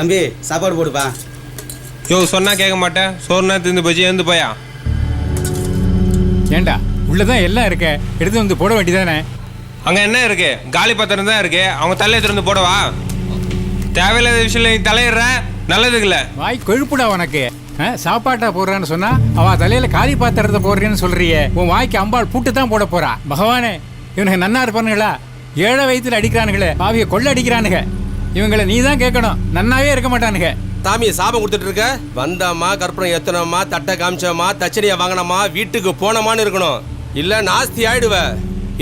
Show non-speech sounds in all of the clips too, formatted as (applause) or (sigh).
தம்பி சாப்பாடு போடுப்பா. யோ சொன்னா கேட்க மாட்டேன் சோறுனா திந்து போச்சு எழுந்து போயா? ஏண்டா உள்ளதான் எல்லாம் இருக்க. எடுத்து வந்து போட வேண்டியதானே? அங்க என்ன இருக்கு? காலி பத்திரம் தான் இருக்கு. அவங்க தலையை திறந்து போடவா? தேவையில்லாத விஷயம் நீ தலையிடுற? நல்லதுக்கு இல்ல வாய் கொழுப்புடா உனக்கு. ஆ, சாப்பாட்டா போடுறான்னு சொன்னா அவ தலையில காலி பாத்திரத்தை போடுறேன்னு சொல்றியே. உன் வாய்க்கு அம்பாள் பூட்டு தான் போட போறா. பகவானே இவனுக்கு நன்னா இருப்பானுங்களா? ஏழை வயித்துல அடிக்கிறானுங்களே பாவிய கொள்ள அடிக்கிறானுங்க. இவங்களை நீ தான் கேட்கணும். நன்னாவே இருக்க மாட்டானுங்க. சாமி சாபம் கொடுத்துட்டு இருக்க? வந்தோமா கற்பூரம் ஏத்தனோமா தட்டை காமிச்சோமா தச்சடியை வாங்கினோமா வீட்டுக்கு போனோமான்னு இருக்கணும். இல்ல நாஸ்தி ஆயிடுவ.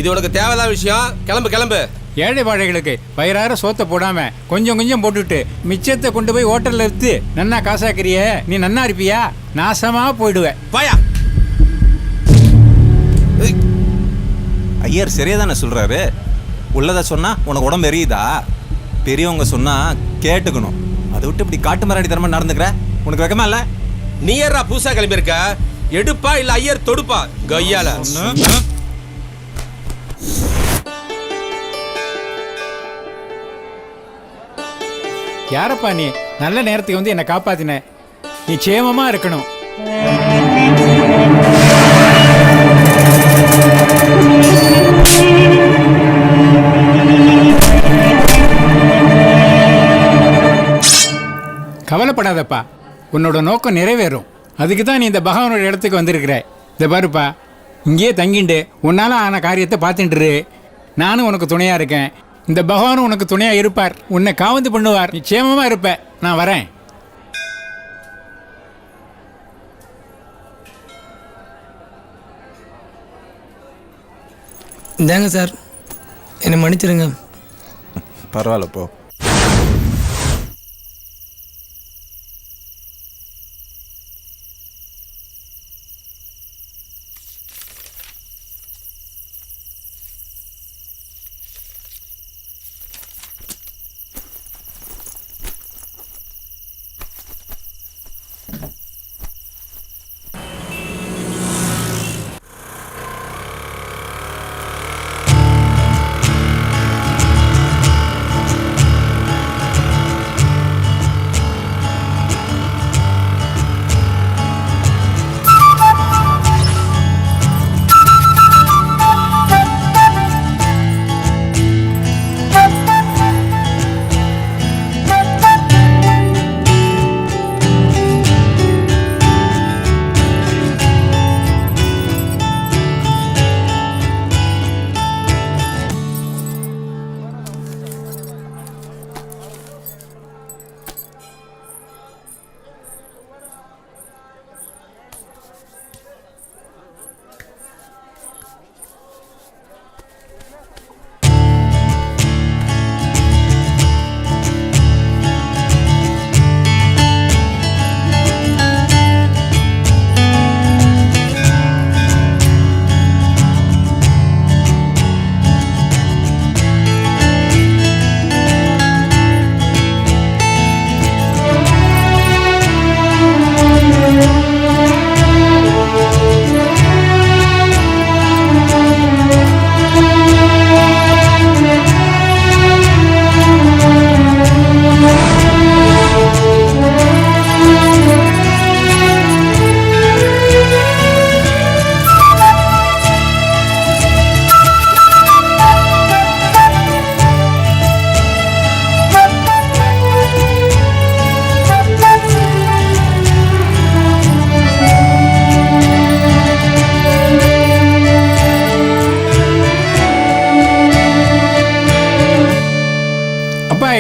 இது உனக்கு தேவைதான் விஷயம். கிளம்பு கிளம்பு. ஏழை வாழைகளுக்கு வயிறார சோத்தை போடாம கொஞ்சம் கொஞ்சம் போட்டுட்டு மிச்சத்தை கொண்டு போய் ஹோட்டல்ல வித்து நன்னா காசாக்கிறியே? நீ நன்னா இருப்பியா? நாசமா போயிடுவ. பாயா. ஐயர் சரியா தானே சொல்றாரு? உள்ளதை சொன்னா உனக்கு உடம்பு எரியுதா? பெரியவங்க சொன்னா கேட்டுக்கணும். அதை விட்டு இப்படி காட்டு மராடி தரமா நடந்துக்கிற? உனக்கு வெக்கமா இல்ல? நீ ஏறா பூசா கிளம்பியிருக்க. எடுப்பா இல்ல ஐயர் தொடுப்பா. கையால. யாரப்பா நீ? நல்ல நேரத்துக்கு வந்து என்னை காப்பாத்தின. நீ சேமமா இருக்கணும். கவலைப்படாதப்பா. உன்னோட நோக்கம் நிறைவேறும். அதுக்கு தான் நீ இந்த பகவானோட இடத்துக்கு வந்திருக்கிற இந்த பாருப்பா இங்கேயே தங்கிண்டு உன்னால ஆன காரியத்தை பார்த்துட்டு இரு. நானும் உனக்கு துணையா இருக்கேன். இந்த பகவானும் உனக்கு துணையா இருப்பார். உன்னை காவந்து பண்ணுவார். நீ சேமமா இருப்ப. நான் வரேன். இந்தாங்க சார். என்னை மன்னிச்சிருங்க. பரவாயில்ல போ.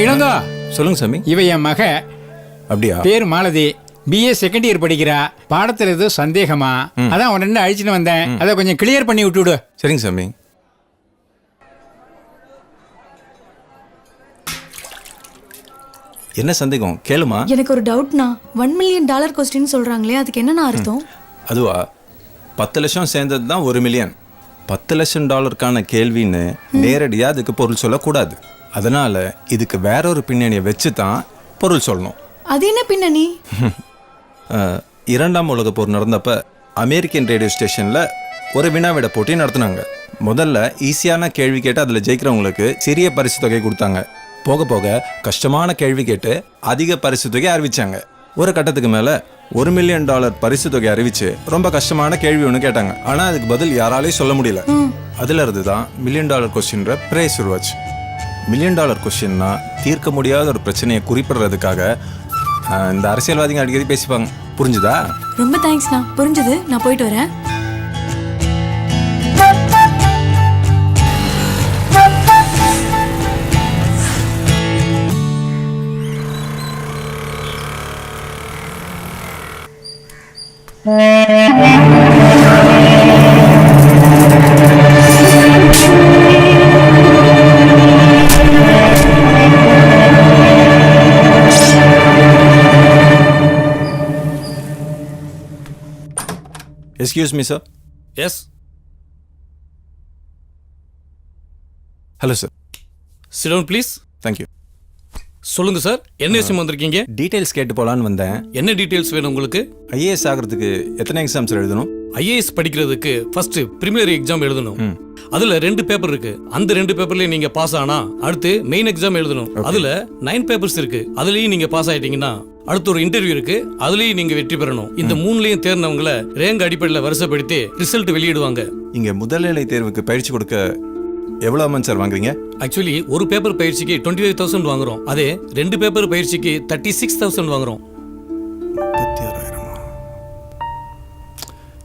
இளங்கோ. சொல்லுங்க சாமி. இவ என் மக. அப்படியா? பேர் மாலதி. பிஏ செகண்ட் இயர் படிக்கிறா. பாடத்துல ஏதோ சந்தேகமா? அதான் உடனே அழிச்சுன்னு வந்தேன். அதை கொஞ்சம் கிளியர் பண்ணி விட்டுவிடு. சரிங்க சாமி. என்ன சந்தேகம்? கேளுமா? எனக்கு ஒரு டவுட்னா ஒன் மில்லியன் டாலர் கொஸ்டின் சொல்றாங்களே அதுக்கு என்னண்ணா அர்த்தம்? அதுவா? பத்து லட்சம் சேர்ந்தது தான் ஒரு மில்லியன் பத்து லட்சம் டாலருக்கான கேள்வின்னு நேரடியாக அதுக்கு பொருள் சொல்லக்கூடாது. அதனால இதுக்கு வேற ஒரு பின்னணியை வச்சு தான் பொருள் சொல்லணும். அது என்ன பின்னணி? (laughs) இரண்டாம் உலகப் போர் நடந்தப்ப அமெரிக்கன் ரேடியோ ஸ்டேஷனில் ஒரு வினாவிட போட்டி நடத்துனாங்க. முதல்ல ஈஸியான கேள்வி கேட்டு அதில் ஜெயிக்கிறவங்களுக்கு சிறிய பரிசு தொகை கொடுத்தாங்க. போக போக கஷ்டமான கேள்வி கேட்டு அதிக பரிசு தொகை அறிவிச்சாங்க. ஒரு கட்டத்துக்கு மேல ஒரு மில்லியன் டாலர் பரிசு தொகை அறிவிச்சு ரொம்ப கஷ்டமான கேள்வி ஒன்று கேட்டாங்க. ஆனா அதுக்கு பதில் யாராலையும் சொல்ல முடியல. அதுல இருந்து தான் மில்லியன் டாலர் கொஸ்டின்ற பிரேஸ் உருவாச்சு. மில்லியன் டாலர் கொஸ்டின்னா தீர்க்க முடியாத ஒரு பிரச்சனையை குறிப்பிடுறதுக்காக இந்த அரசியல்வாதிங்க அடிக்கடி பேசிப்பாங்க. புரிஞ்சுதா? ரொம்ப தேங்க்ஸ்ண்ணா புரிஞ்சுது. நான் போயிட்டு வரேன். Excuse me sir yes hello sir sit down please thank you சொல்லுங்க சார் என்ன விஷயம் வந்திருக்கீங்க? டீட்டெயில்ஸ் கேட்டு போலான்னு வந்தேன். என்ன டீடைல்ஸ் வேணும் உங்களுக்கு? ஐஏஎஸ் ஆகிறதுக்கு எத்தனை எக்ஸாம்ஸ் எழுதணும்? ஐஏஎஸ் படிக்கிறதுக்கு ஃபர்ஸ்ட் பிரிமினரி எக்ஸாம் எழுதணும். அதுல ரெண்டு பேப்பர் இருக்கு. அந்த ரெண்டு பேப்பர்லயும் நீங்க பாஸ் ஆனா அடுத்து மெயின் எக்ஸாம் எழுதணும். அதுல நைன் பேப்பர்ஸ் இருக்கு. அதுலயும் நீங்க பாஸ் ஆயிட்டீங்கன்னா அடுத்து ஒரு இன்டர்வியூ இருக்கு. அதுலயும் நீங்க வெற்றி பெறணும். இந்த மூணுலயும் தேர்ந்தவங்கள ரேங்க் அடிப்படையில் வரிசைப்படுத்தி ரிசல்ட் வெளியிடுவாங்க. இங்கே முதல்நிலை தேர்வுக்கு பயிற்சி கொடுக்க எவ்வளோ அமௌண்ட் சார் வாங்குறீங்க? ஆக்சுவலி ஒரு பேப்பர் பயிற்சிக்கு டுவெண்ட்டி ஃபைவ் தௌசண்ட் வாங்குறோம். அதே ரெண்டு பேப்பர் பயிற்சிக்கு தேர்ட்டி சிக்ஸ் தௌசண்ட் வாங்குறோம்.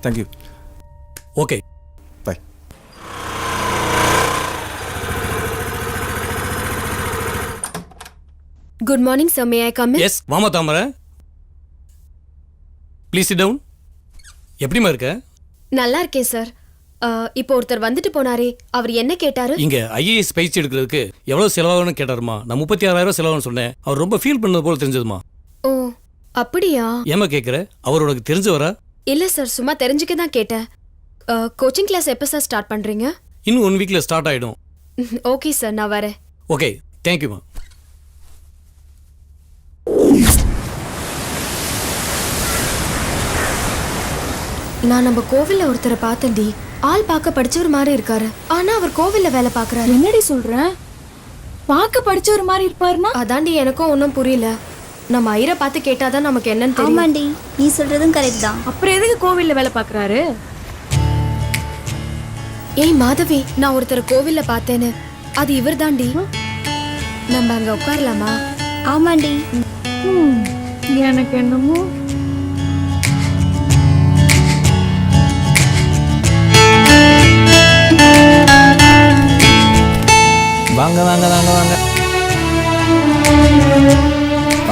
Thank you okay bye good morning sir may I come yes வாமா தாமரை. ப்ளீஸ் சிட் டவுன் எப்படிமா இருக்க? நல்லா இருக்கேன் சார் இப்போ ஒருத்தர் வந்துட்டு போனாரே. அவர் என்ன கேட்டாரு? இங்க ஐஏஎஸ் பயிற்சி எடுக்கிறதுக்கு எவ்வளவு செலவாகும்னு கேட்டாருமா. நான் முப்பத்தி ஆறாயிரம் செலவாகும்னு சொன்னேன். அவர் ரொம்ப ஃபீல் பண்ணது போல தெரிஞ்சதுமா. ஓ அப்படியா? ஏமா கேட்குற அவர் உனக்கு தெரிஞ்சவரா? இல்ல சார் சும்மா தெரிஞ்சுக்க தான் கேட்டேன். கோச்சிங் கிளாஸ் எப்போ சார் ஸ்டார்ட் பண்றீங்க? இன்னும் ஒன் வீக்ல ஸ்டார்ட் ஆயிடும். ஓகே சார் நான் வரேன். ஓகே தேங்க்யூமா நான் நம்ம கோவில்ல ஒருத்தரை பார்த்தேன்டி. ஆள் பார்க்க படிச்சவர் மாதிரி இருக்காரு. ஆனா அவர் கோவில்ல வேலை பார்க்கறாரு. என்னடி சொல்ற? பார்க்க படிச்ச ஒரு மாதிரி இருப்பாருன்னா? அதாண்டி எனக்கும் ஒன்றும் புரியல. நம்ம ஐயரை பார்த்து கேட்டாதான் நமக்கு என்னன்னு தெரியும். ஆமாண்டி நீ சொல்றதும் கரெக்ட் தான். அப்புறம் எதுக்கு கோவில்ல வேலை பார்க்கறாரு? ஏய் மாதவி நான் ஒருத்தரை கோவில்ல பார்த்தேன்னு. அது இவர் தாண்டி நம்ம அங்க உட்காரலாமா? ஆமாண்டி. எனக்கு என்னமோ. வாங்க வாங்க வாங்க வாங்க.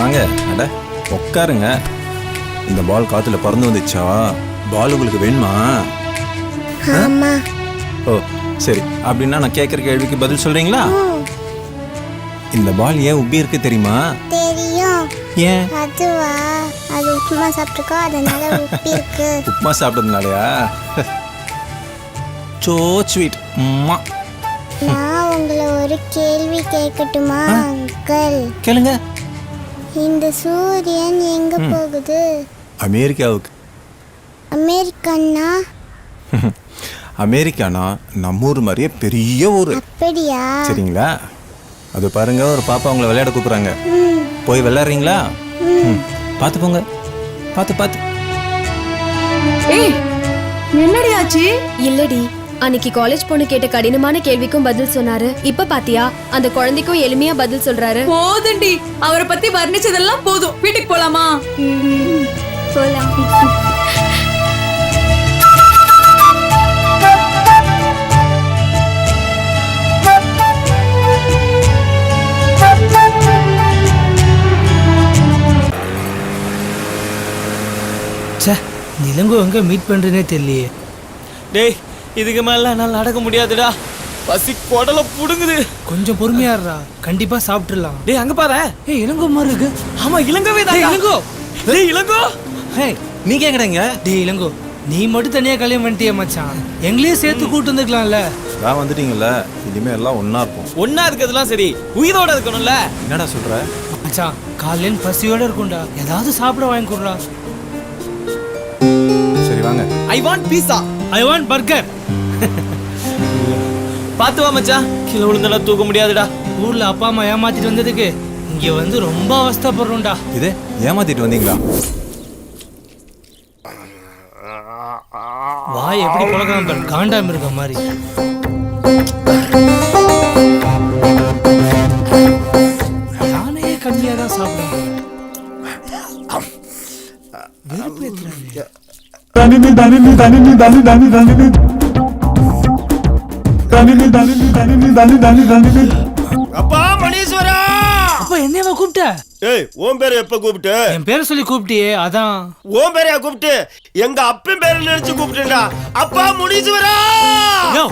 வாங்க அட உட்காருங்க இந்த பால் காத்துல பறந்து வந்துச்சா? பால் உங்களுக்கு வேணுமா? ஆமா ஓ சரி. அப்படின்னா நான் கேட்குற கேள்விக்கு பதில் சொல்றீங்களா? இந்த பால் ஏன் உப்பி இருக்கு தெரியுமா? தெரியும். ஏன்? அதுவா? அது உப்புமா சாப்பிட்டுருக்கோ அதனால உப்பி இருக்கு. (laughs) உப்புமா சாப்பிட்டதுனாலயா? So sweet. அம்மா நான் உங்களை ஒரு கேள்வி கேட்கட்டுமா அங்கிள்? கேளுங்க. இந்த சூரியன் எங்க போகுது? அமெரிக்காவுக்கு. அமெரிக்கன்னா? அமெரிக்கானா? நம்ம ஊர் மாதிரியே பெரிய ஊர். அப்படியா? சரிங்களா? அது பாருங்க ஒரு பாப்பா உங்களை விளையாட கூப்பிடுறாங்க. போய் விளையாடுறீங்களா? ம். பார்த்து போங்க. பார்த்து பார்த்து. ஏய் என்னடி ஆச்சு? இல்லடி. அன்னைக்கு காலேஜ் பொண்ணு கேட்ட கடினமான கேள்விக்கும் பதில் சொன்னாரு. இப்ப பாத்தியா அந்த குழந்தைக்கும் எளிமையா பதில் சொல்றாரு. போதுண்டி அவரை பத்தி வர்ணிச்சதெல்லாம் போதும். வீட்டுக்கு போலாமா? போலாம். சே இளங்கோ எங்க மீட் பண்றேனே தெரியலையே. டேய் இதுக்கு மேல என்னால நடக்க முடியாதுடா. பசி குடல புடுங்குது. கொஞ்சம் பொறுமையா இருடா கண்டிப்பா சாப்பிட்டுறலாம் டேய் அங்க பாரு. ஏய் இளங்கோ மாதிரி இருக்கு. ஆமா இளங்கவே தான் இளங்கோ. டேய் இளங்கோ. ஹே நீ கேட்குறீங்க டேய் இளங்கோ. நீ மட்டும் தனியா கல்யாணம் பண்ணிட்டிய மச்சான். எங்களையும் சேர்த்து கூட்டு வந்துக்கலாம்ல. நான் வந்துட்டீங்கல்ல. இனிமே எல்லாம் ஒண்ணா இருப்போம். ஒன்னா இருக்கிறதுலாம் சரி. உயிரோட இருக்கணும்ல. என்னடா சொல்ற? மச்சான் காலையில பசியோட இருக்கும்டா. ஏதாவது சாப்பிட வாங்கி கொடுறா சரி வாங்க. I want pizza I want burger பாத்து வா மச்சான் கீழே விழுந்தெல்லாம் தூக்க முடியாதுடா. ஊர்ல அப்பா அம்மா ஏமாத்திட்டு வந்ததுக்கு இங்க வந்து ரொம்ப அவஸ்தைப்படுறோம்டா. இதே ஏமாத்திட்டு வந்தீங்களா? வாய் எப்படி பழக்கலாம் பாரு காண்டாம இருக்க மாதிரி. நானே கம்மியா தான் சாப்பிடுவேன். அப்பா மணீஸ்வரா அப்ப என்னையவா கூப்பிட்ட? ஏய் உன் பேரை எப்ப கூப்பிட்டு? என் பேரை சொல்லி கூப்பிட்டியே அதான். உன் பேரையா கூப்பிட்டு? எங்க அப்பன் பேரை நினைச்சு கூப்பிட்டுடா அப்பா முனீஸ்வரா! யோ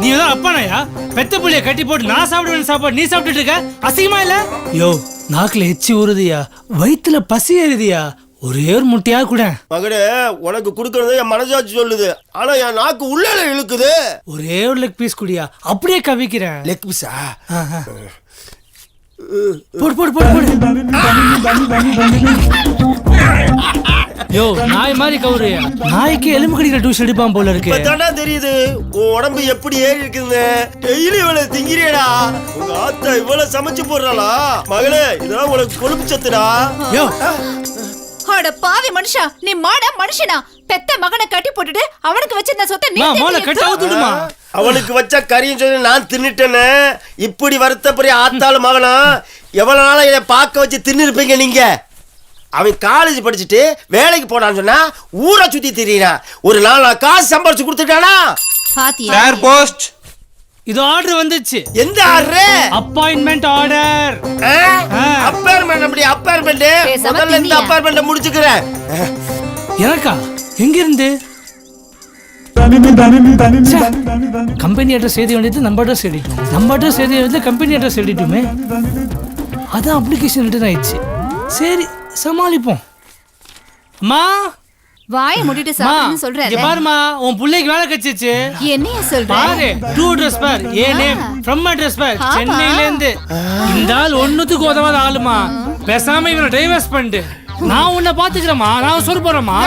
நீ அப்பானாயா? பெத்த புள்ளைய கட்டி போட்டு நான் சாப்பிடுவேன் சாப்பாடு. நீ சாப்பிட்டுட்டு இருக்க? அசிங்கமா இல்ல? யோ நாக்குல எச்சி ஊறுதியா? வயித்துல பசி ஏறுதியா? ஒரே ஒரு முட்டையா கூட. மகனே உனக்கு கொடுக்கறது என் மனசாட்சி சொல்லுது. ஆனா என் நாக்கு உள்ளே இழுக்குது. ஒரே ஒரு லெக் பீஸ் குடியா? அப்படியே கவிக்கிறேன். லெக் ஆஹா. போடு போடு போடு போடு. யோ நாய் மாதிரி கவுரியா நாய்க்கு எலும்பு கடிக்கிற டியூஷன் எடுப்பான் போல இருக்கு. தாண்டா தெரியுது. உன் உடம்பு எப்படி ஏறி இருக்குங்க டெய்லி இவ்வளவு திங்கிறியடா உங்க ஆத்தா இவ்வளவு சமைச்சு போடுறாளா? மகளே இதெல்லாம் உனக்கு கொழுப்பு சத்துடா. யோ அட பாவி மனுஷா நீ மாட மனுஷனா? பெத்த மகனை கட்டி போட்டுட்டு அவனுக்கு வச்சிருந்த சொத்தை நீ மோல கட்ட ஊத்துடுமா அவனுக்கு வச்ச கறியும் சொல்லி நான் தின்னுட்டேன்னு இப்படி வருத்தப்படி ஆத்தாலும் மகனா எவ்வளவு நாளா இதை பார்க்க வச்சு தின்னுருப்பீங்க நீங்க? அவன் காலேஜ் படிச்சுட்டு வேலைக்கு போனான்னு சொன்னா ஊரை சுத்தி திரியிறான். ஒரு நாள் நான் காசு சம்பாரிச்சு கொடுத்துட்டானா? பாத்தியா? போஸ்ட் இது ஆர்டர் வந்துச்சு. எந்த ஆறு அப்பாயின்மெண்ட் ஆர்டர் அப்பார்ட்மெண்ட் அப்படி அப்பார்ட்மெண்ட் பேசாம முதல்ல இந்த? அப்பார்ட்மெண்ட்டை முடிச்சுக்கிறேன். எனக்கா? எங்க இருந்து கம்பெனி அட்ரஸ் எழுதி வேண்டியது நம்ம அட்ரஸ் எழுதிட்டோம். நம்ம அட்ரஸ் எழுதி வேண்டியது கம்பெனி அட்ரஸ் எழுதிட்டோமே. அதான் அப்ளிகேஷன் ரிட்டர்ன் ஆயிடுச்சு. சரி சமாளிப்போம். அம்மா? வாய மூடிட்டு சாப்பிடுன்னு சொல்ற இங்க பாருமா உன் பிள்ளைக்கு வேலை கிடைச்சிச்சு என்னைய சொல்ற? பாரு to address for a name from address for. சென்னையில இருந்து இந்த ஆள் ஒண்ணுத்துக்கு உதவாத ஆளுமா? பேசாம இவனை டைவர்ஸ் பண்ணிட்டு நான் உன்னை பாத்துக்கிறேம்மா நான் சொல் போறேம்மா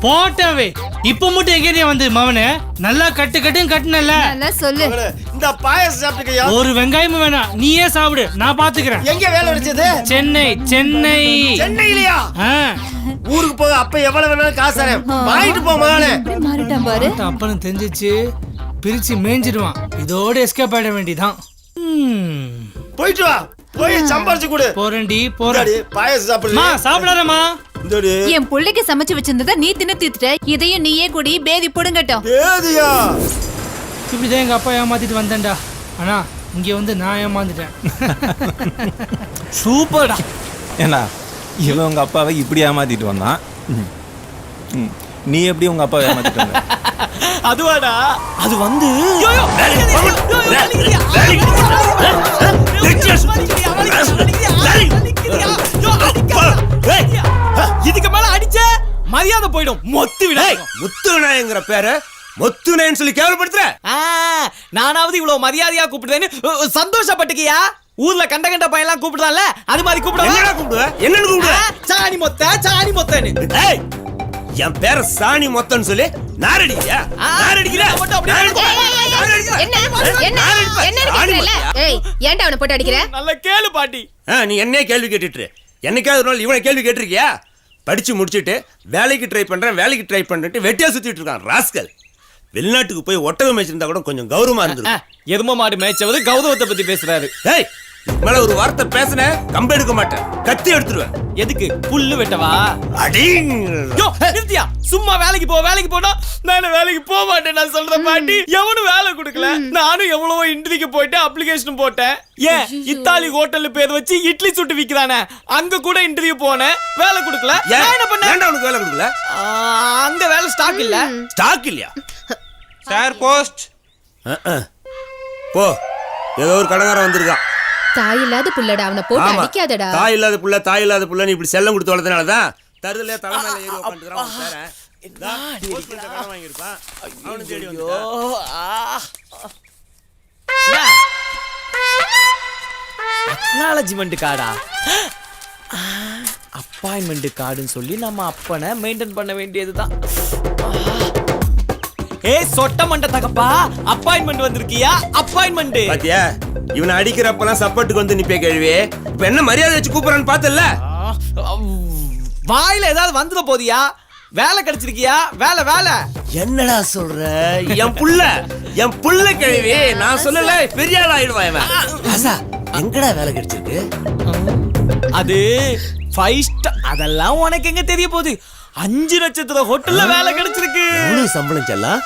போட்டவே. இப்ப மட்டும் எங்க வந்து மவனே நல்லா கட்டு கட்டுன்னு கட்டுனல நல்லா சொல்லு. இந்த பாயசம் சாப்பிட்டுக்கையா ஒரு வெங்காயமும் வேணாம். நீயே சாப்பிடு. நான் பாத்துக்கிறேன். எங்க வேலை கிடைச்சது சென்னை சென்னை. சென்னையிலயா? ஆ. ஊருக்கு போக அப்ப எவ்வளவு வேணாலும் காசு தரேன். வாங்கிட்டு போ மகனே மாறிட்டான் பாரு. அப்பனும் தெரிஞ்சிச்சு. பிரிச்சு மேய்ஞ்சிடுவான். இதோட எஸ்கேப் ஆயிட வேண்டியதான் ம். போயிட்டு வா. போய் சம்பாரிச்சு கொடு. போறேன்டி போறேன். இந்தாடி, பாயசம் சாப்பிடு. மா சாப்பிடாதம்மா இந்தாடி என் புள்ளைக்கு சமைச்சு வச்சிருந்ததை நீ தின்னு தீத்துட்ட இதையும் நீயே குடி பேதி புடுங்கட்டும் ஏதியா இப்படிதான் எங்க அப்பா ஏமாத்திட்டு வந்தேன்டா. ஆனா இங்க வந்து நான் ஏமாந்துட்டேன். (laughs) சூப்பர்டா. ஏன்னா இவன் உங்க அப்பாவை இப்படி ஏமாத்திட்டு வந்தான். நீ எப்படி உங்க அப்பாவை ஏமாத்திட்டு வந்த? (laughs) அதுவாடா. அது வந்து இதுக்கு மேல அடிச்ச மரியாதை போயிடும். மொத்து விட முத்துநாயங்கிற பேரு முத்துநாயன்னு சொல்லி கேவலப்படுத்துற? நானாவது இவ்வளவு மரியாதையா கூப்பிடுறேன்னு சந்தோஷப்பட்டுக்கியா? ஊர்ல கண்ட கண்ட பையன்லாம் கூப்பிடலாம்ல? அது மாதிரி என்னடா கூப்பிடுவா? என்னன்னு கூப்பிடுவ? சாணி மொத்த சாணி மொத்தன்னு. ஏய் என் பேர சாணி மொத்தம்னு சொல்லி நாரடிக்கியா நாரடிக்கிற? மட்டும் அப்படியே என்ன? என்ன? என்ன? நினைக்கிறேன்ல? ஏய் ஏன்டா அவனை போட்டு அடிக்கிற? நல்ல கேளு பாட்டி. நீ என்னையே கேள்வி கேட்டுட்டு. என்னைக்காவது ஒரு நாள் இவனை கேள்வி கேட்டிருக்கியா? படிச்சு முடிச்சிட்டு வேலைக்கு ட்ரை பண்றேன் வேலைக்கு ட்ரை பண்றேன்ட்டு வெட்டியா சுத்திட்டு இருக்கான் ராஸ்கல். வெளிநாட்டுக்கு போய் ஒட்டகம் வச்சிருந்தா கூட கொஞ்சம் கௌரவமா இருந்திருக்கும். எரும மாடு மேய்ச்சவது கௌதவத்தை பத்தி பேசுறாரு. ஏய் மேல ஒரு வார்த்தை பேசுன கம்பு எடுக்க மாட்டேன். கத்தி எடுத்துருவேன். எதுக்கு? புல்லு வெட்டவா? அடிங் யோ நிறுத்தியா? சும்மா வேலைக்கு போ வேலைக்கு போனா நானு வேலைக்கு போக மாட்டேன் நான் சொல்றேன் பாட்டி. எவனும் வேலை கொடுக்கல. நானும் எவ்வளவோ இன்டர்வியூக்கு போயிட்டு அப்ளிகேஷன் போட்டேன். ஏன்? இத்தாலி ஹோட்டல்ல பேர் வச்சு இட்லி சுட்டு விக்கிறானே. அங்க கூட இன்டர்வியூ போனேன் வேலை கொடுக்கல. நான் என்ன பண்ணேன்? ஏன்டா உனக்கு வேலை கொடுக்கல? அங்க வேலை ஸ்டாக் இல்ல. ஸ்டாக் இல்லையா? Sir post. போ. ஏதோ ஒரு கடங்காரன் வந்திருக்கான். தாய் இல்லாத புள்ளடா அவனை போட்டு ஆமா. அடிக்காதடா. தாய் இல்லாத புள்ள தாய் இல்லாத புள்ள நீ இப்படி செல்லம் கொடுத்து வளர்த்தனாலதான் தருதலையா தலைமையில ஏறி உட்காந்துக்கிறான் உன் பேரன். இந்தா, post பண்ண கடன் வாங்கியிருப்பான். அவனும் தேடி வந்துட்டான். அக்னாலஜ்மெண்ட் கார்டா அப்பாயின்மெண்ட் கார்டுன்னு சொல்லி நம்ம அப்பனை மெயின்டைன் பண்ண வேண்டியதுதான். ஏய் சொட்ட மண்ட தகப்பா அப்பாயின்மெண்ட் வந்திருக்கியா? அப்பாயின்மெண்ட் பாத்தியா இவனை அடிக்கிறப்பெல்லாம் சப்போர்ட்டுக்கு வந்து நிப்பே கேள்வி இப்ப என்ன மரியாதை வச்சு கூப்பிடறான்னு பார்த்தல வாயில ஏதாவது வந்துட போதியா? வேலை கிடைச்சிருக்கியா? வேலை வேலை. என்னடா சொல்ற? என் புள்ள என் புள்ள கேள்வி. நான் சொல்லல பெரிய ஆள் ஆயிடுவான் இவன். ராசா எங்கடா வேலை கிடைச்சிருக்கு? அது ஃபைவ் ஸ்டார் அதெல்லாம் உனக்கு எங்க தெரிய போகுது? அஞ்சு நட்சத்திர ஹோட்டல்ல வேலை கிடைச்சிருக்கு. எவ்வளவு சம்பளம் செல்லாம்?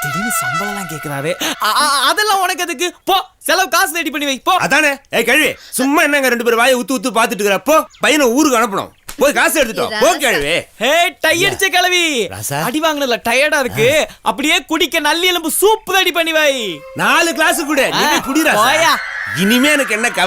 திடீர்னு சம்பளம்லாம் கேக்குறாரு. ஆ, ஆ, அதெல்லாம் உனக்கு அதுக்கு போ செலவு காசு ரெடி பண்ணி வை போ. அதானே? ஏய் கேள்வி. சும்மா என்னங்க ரெண்டு பேரும் வாயை ஊத்து ஊத்து பாத்துட்டு இருக்கிறப்போ பையனை ஊருக்கு அனுப்பணும். போய் காசு எடுத்துட்டோம் போ கேள்வி. ஹே டை அடிச்ச கிளவி ராசா. அடி வாங்கினதுல டயர்டா இருக்கு. அப்படியே குடிக்க நல்லி எலும்பு சூப் ரெடி பண்ணி வை. நாலு கிளாஸ் கூட. நீ குடிடா போயா. இனிமே எனக்கு என்ன